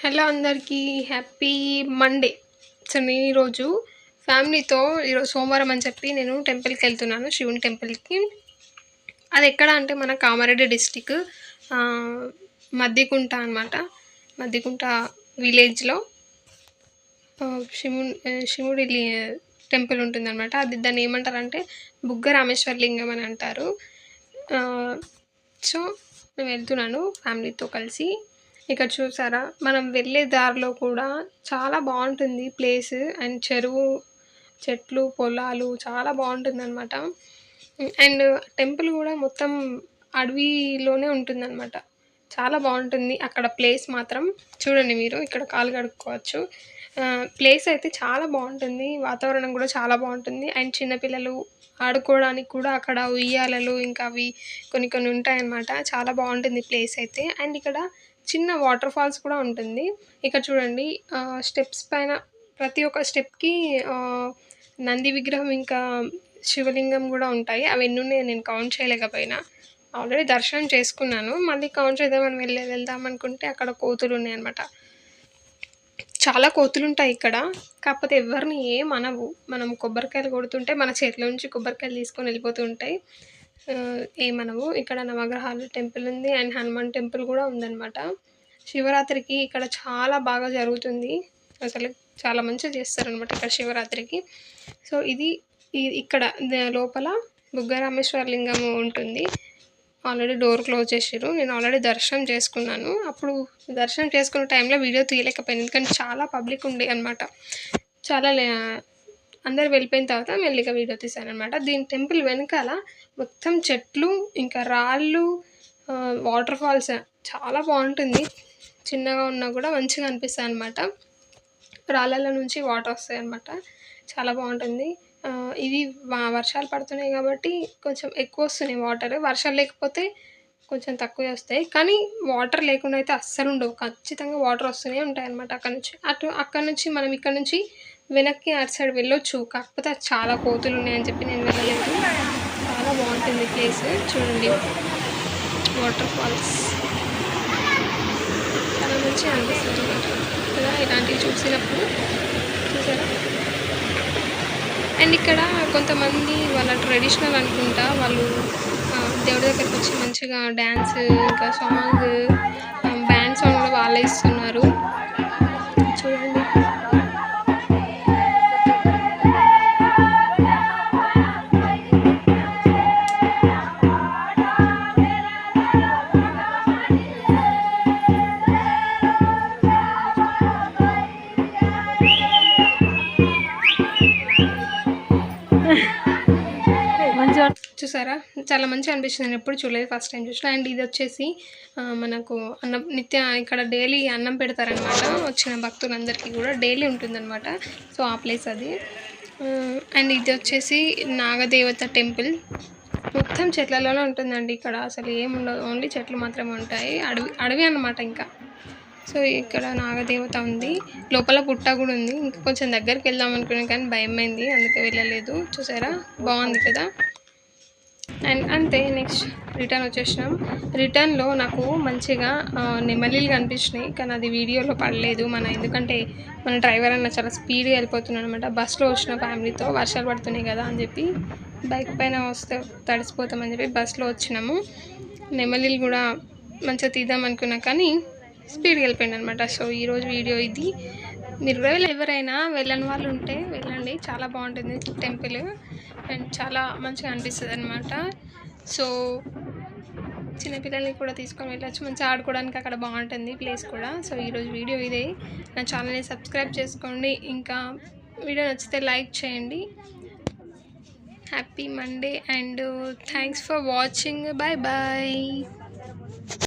Hello అందరికీ happy Monday. So నేను ఈరోజు ఫ్యామిలీతో ఈరోజు సోమవారం అని చెప్పి నేను టెంపుల్కి వెళ్తున్నాను శివుని టెంపుల్కి. అది ఎక్కడ అంటే మన కామారెడ్డి డిస్టిక్ మద్దికుంట అనమాట మద్దికుంట విలేజ్లో శివుని శివుడి టెంపుల్ ఉంటుందన్నమాట. అది దాన్ని ఏమంటారంటే బుగ్గ రామేశ్వర లింగం అని అంటారు. సో నేను వెళ్తున్నాను ఫ్యామిలీతో కలిసి. ఇక్కడ చూసారా? మనం వెళ్ళే దారిలో కూడా చాలా బాగుంటుంది ప్లేస్. అండ్ చెరువు చెట్లు పొలాలు చాలా బాగుంటుంది అనమాట అండ్ టెంపుల్ కూడా మొత్తం అడవిలోనే ఉంటుందన్నమాట. చాలా బాగుంటుంది. అక్కడ ప్లేస్ మాత్రం చూడండి మీరు ఇక్కడ కాలు కడుక్కోవచ్చు. ప్లేస్ అయితే చాలా బాగుంటుంది. వాతావరణం కూడా చాలా బాగుంటుంది. అండ్ చిన్నపిల్లలు ఆడుకోవడానికి కూడా అక్కడ ఉయ్యాలలు ఇంకా అవి కొన్ని కొన్ని ఉంటాయన్నమాట. చాలా బాగుంటుంది ప్లేస్ అయితే. అండ్ ఇక్కడ చిన్న వాటర్ ఫాల్స్ కూడా ఉంటుంది. ఇక్కడ చూడండి స్టెప్స్ పైన ప్రతి ఒక్క స్టెప్కి నంది విగ్రహం ఇంకా శివలింగం కూడా ఉంటాయి. అవి ఎన్ని ఉన్నాయి నేను కౌంట్ చేయలేకపోయినా. ఆల్రెడీ దర్శనం చేసుకున్నాను. మళ్ళీ కౌంట్ చేద్దామని వెళ్ళి వెళ్దాం అనుకుంటే అక్కడ కోతులు ఉన్నాయన్నమాట. చాలా కోతులు ఉంటాయి ఇక్కడ. కాకపోతే ఎవరిని ఏం అనవు. మనం కొబ్బరికాయలు కొడుతుంటే మన చేతిలో నుంచి కొబ్బరికాయలు తీసుకొని వెళ్ళిపోతూ ఉంటాయి. ఏమనవు. ఇక్కడ నవగ్రహాలు టెంపుల్ ఉంది. అండ్ హనుమాన్ టెంపుల్ కూడా ఉందన్నమాట. శివరాత్రికి ఇక్కడ చాలా బాగా జరుగుతుంది. అసలు చాలా మంచిగా చేస్తారనమాట ఇక్కడ శివరాత్రికి. సో ఇది ఇక్కడ లోపల బుగ్గరామేశ్వర లింగం ఉంటుంది. ఆల్రెడీ డోర్ క్లోజ్ చేసారు నేను ఆల్రెడీ దర్శనం చేసుకున్నాను. అప్పుడు దర్శనం చేసుకున్న టైంలో వీడియో తీయలేకపోయింది ఎందుకంటే చాలా పబ్లిక్ ఉండే అనమాట చాలా అందరు వెళ్ళిపోయిన తర్వాత మెల్లిగా వీడియో తీశాను దీని టెంపుల్ వెనకాల మొత్తం చెట్లు ఇంకా రాళ్ళు వాటర్ ఫాల్స్ చాలా బాగుంటుంది. చిన్నగా ఉన్నా కూడా మంచిగా అనిపిస్తాయి అనమాట రాళ్ళల్లో నుంచి వాటర్ వస్తాయి అనమాట చాలా బాగుంటుంది. ఇవి వర్షాలు పడుతున్నాయి కాబట్టి కొంచెం ఎక్కువ వస్తున్నాయి వాటర్ వర్షాలు లేకపోతే కొంచెం తక్కువ వస్తాయి. కానీ వాటర్ లేకుండా అయితే అస్సలు ఉండవు. ఖచ్చితంగా వాటర్ వస్తూనే ఉంటాయి అనమాట అక్కడ నుంచి. అటు అక్కడ నుంచి మనం ఇక్కడ నుంచి వెనక్కి అటు సైడ్ వెళ్ళొచ్చు కాకపోతే చాలా కోతులు ఉన్నాయని చెప్పి నేను వెళ్ళలేదు చాలా బాగుంటుంది ప్లేస్. చూడండి. Waterfalls. చాలా మంచిగా అనిపిస్తుంది. కదా ఇలాంటివి చూసినప్పుడు. చూసారా? అండ్ ఇక్కడ కొంతమంది వాళ్ళ ట్రెడిషనల్ అనుకుంటా వాళ్ళు దేవుడి దగ్గరికి వచ్చి మంచిగా డ్యాన్స్ ఇంకా సాంగ్ బ్యాండ్ సాంగ్ కూడా వాళ్ళే ఇస్తున్నారు. చూసారా? చాలా మంచిగా అనిపించింది. నేను ఎప్పుడు చూడలేదు ఫస్ట్ టైం చూసిన. అండ్ ఇది వచ్చేసి మనకు అన్నం నిత్య ఇక్కడ డైలీ అన్నం పెడతారనమాట. వచ్చిన భక్తులందరికీ కూడా డైలీ ఉంటుందన్నమాట. సో ఆ ప్లేస్ అది. అండ్ ఇది వచ్చేసి నాగదేవత టెంపుల్. మొత్తం చెట్లలోనే ఉంటుందండి ఇక్కడ. అసలు ఏముండదు ఓన్లీ చెట్లు మాత్రమే ఉంటాయి. అడవి అడవి అనమాట ఇంకా. సో ఇక్కడ నాగదేవత ఉంది. లోపల పుట్ట కూడా ఉంది. ఇంకా కొంచెం దగ్గరికి వెళ్దాం అనుకున్నాను కానీ భయమైంది. అందుకే వెళ్ళలేదు. చూసారా? బాగుంది కదా? అండ్ అంతే నెక్స్ట్ రిటర్న్ వచ్చేసినాం. రిటర్న్లో నాకు మంచిగా నెమలీలు కనిపించినాయి కానీ అది వీడియోలో పడలేదు. మన ఎందుకంటే మన డ్రైవర్ అన్న చాలా స్పీడ్గా వెళ్ళిపోతున్నాడు అనమాట బస్సులో వచ్చిన ఫ్యామిలీతో వర్షాలు పడుతున్నాయి కదా అని చెప్పి బైక్ పైన వస్తే తడిసిపోతామని చెప్పి బస్సులో వచ్చినాము. నెమలీలు కూడా మంచిగా తీద్దాం అనుకున్నా కానీ స్పీడ్గా వెళ్ళిపోయింది అనమాట సో ఈరోజు వీడియో ఇది. మీరు ఎవరైనా వెళ్ళని వాళ్ళు ఉంటే వెళ్ళండి. చాలా బాగుంటుంది. టెంపుల్ అండ్ చాలా మంచిగా అనిపిస్తుంది అనమాట సో చిన్నపిల్లల్ని కూడా తీసుకొని వెళ్ళచ్చు. మంచిగా ఆడుకోవడానికి అక్కడ బాగుంటుంది ప్లేస్ కూడా. సో ఈరోజు వీడియో ఇదే. నా ఛానల్ని సబ్స్క్రైబ్ చేసుకోండి. ఇంకా వీడియో నచ్చితే లైక్ చేయండి. Happy Monday and thanks for watching. Bye bye.